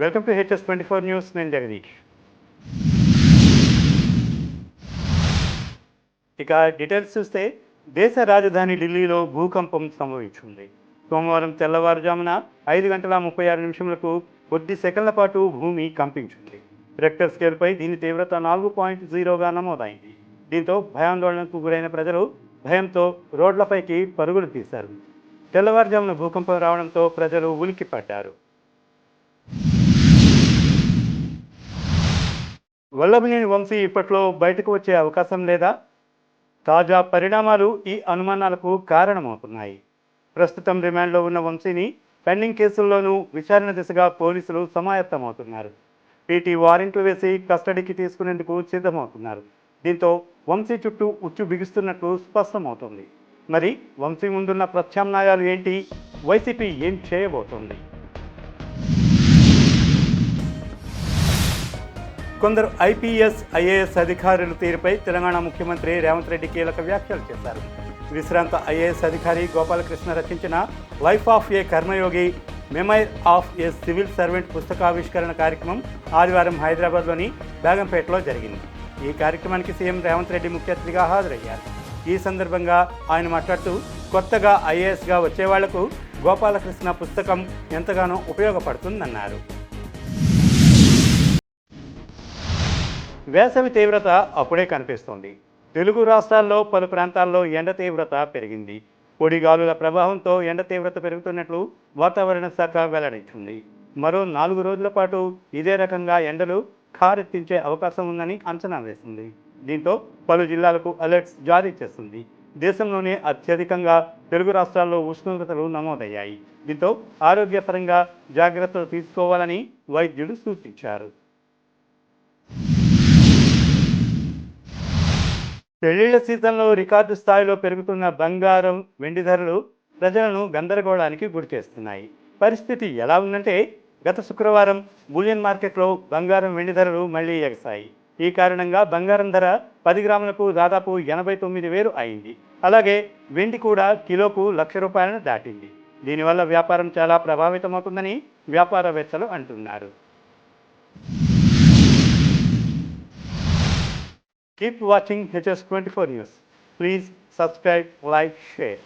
Welcome to HS twenty four news నేను జగదీష్. ఇక details చూస్తే దేశ రాజధాని ఢిల్లీలో భూకంపం సంభవించింది. సోమవారం తెల్లవారుజామున ఐదు గంటల ముప్పై ఆరు నిమిషములకు కొద్ది సెకండ్ల పాటు భూమి కంపించింది. రెక్టర్ స్కేల్పై దీని తీవ్రత నాలుగు పాయింట్ జీరోగా నమోదైంది. దీంతో భయాందోళనకు గురైన ప్రజలు భయంతో రోడ్లపైకి పరుగులు తీశారు. తెల్లవారుజామున భూకంపం రావడంతో ప్రజలు ఉలిక్కిపడ్డారు. వల్లభనేని వంశీ ఇప్పట్లో బయటకు వచ్చే అవకాశం లేదా? తాజా పరిణామాలు ఈ అనుమానాలకు కారణమవుతున్నాయి. ప్రస్తుతం రిమాండ్లో ఉన్న వంశీని పెండింగ్ కేసుల్లోనూ విచారణ దిశగా పోలీసులు సమాయత్తమవుతున్నారు. పీటీ వారెంట్లు వేసి కస్టడీకి తీసుకునేందుకు సిద్ధమవుతున్నారు. దీంతో వంశీ చుట్టూ ఉచ్చు బిగుస్తున్నట్లు స్పష్టమవుతుంది. మరి వంశీ ముందున్న ప్రత్యామ్నాయాలు ఏంటి? వైసీపీ ఏం చేయబోతోంది? కొందరు ఐపీఎస్ ఐఏఎస్ అధికారుల తీరుపై తెలంగాణ ముఖ్యమంత్రి రేవంత్ రెడ్డి కీలక వ్యాఖ్యలు చేశారు. విశ్రాంత ఐఏఎస్ అధికారి గోపాలకృష్ణ రచించిన life of a Karmayogi memoir of a civil servant పుస్తకావిష్కరణ కార్యక్రమం ఆదివారం హైదరాబాద్లోని బేగంపేటలో జరిగింది. ఈ కార్యక్రమానికి సీఎం రేవంత్ రెడ్డి ముఖ్య అతిథిగా హాజరయ్యారు. ఈ సందర్భంగా ఆయన మాట్లాడుతూ కొత్తగా ఐఏఎస్గా వచ్చేవాళ్ళకు గోపాలకృష్ణ పుస్తకం ఎంతగానో ఉపయోగపడుతుందన్నారు. వేసవి తీవ్రత అప్పుడే కనిపిస్తోంది. తెలుగు రాష్ట్రాల్లో పలు ప్రాంతాల్లో ఎండ తీవ్రత పెరిగింది. పొడిగాలుల ప్రభావంతో ఎండ తీవ్రత పెరుగుతున్నట్లు వాతావరణ శాఖ వెల్లడించింది. మరో నాలుగు రోజుల పాటు ఇదే రకంగా ఎండలు ఖారెత్తించే అవకాశం ఉందని అంచనా వేసింది. దీంతో పలు జిల్లాలకు అలర్ట్స్ జారీ చేస్తుంది. దేశంలోనే అత్యధికంగా తెలుగు రాష్ట్రాల్లో ఉష్ణోగ్రతలు నమోదయ్యాయి. దీంతో ఆరోగ్యపరంగా జాగ్రత్తలు తీసుకోవాలని వైద్యులు సూచించారు. పెళ్ళిళ్ళ సీజన్లో రికార్డు స్థాయిలో పెరుగుతున్న బంగారం వెండి ధరలు ప్రజలను గందరగోళానికి గురి చేస్తున్నాయి పరిస్థితి ఎలా ఉందంటే గత శుక్రవారం బులియన్ మార్కెట్లో బంగారం వెండి ధరలు మళ్ళీ ఎగసాయి. ఈ కారణంగా బంగారం ధర పది గ్రాములకు దాదాపు ఎనభై తొమ్మిది వేలు అయింది. అలాగే వెండి కూడా కిలోకు లక్ష రూపాయలను దాటింది. దీనివల్ల వ్యాపారం చాలా ప్రభావితమవుతుందని వ్యాపారవేత్తలు అంటున్నారు. Keep watching HS24 News. Please subscribe, like, share.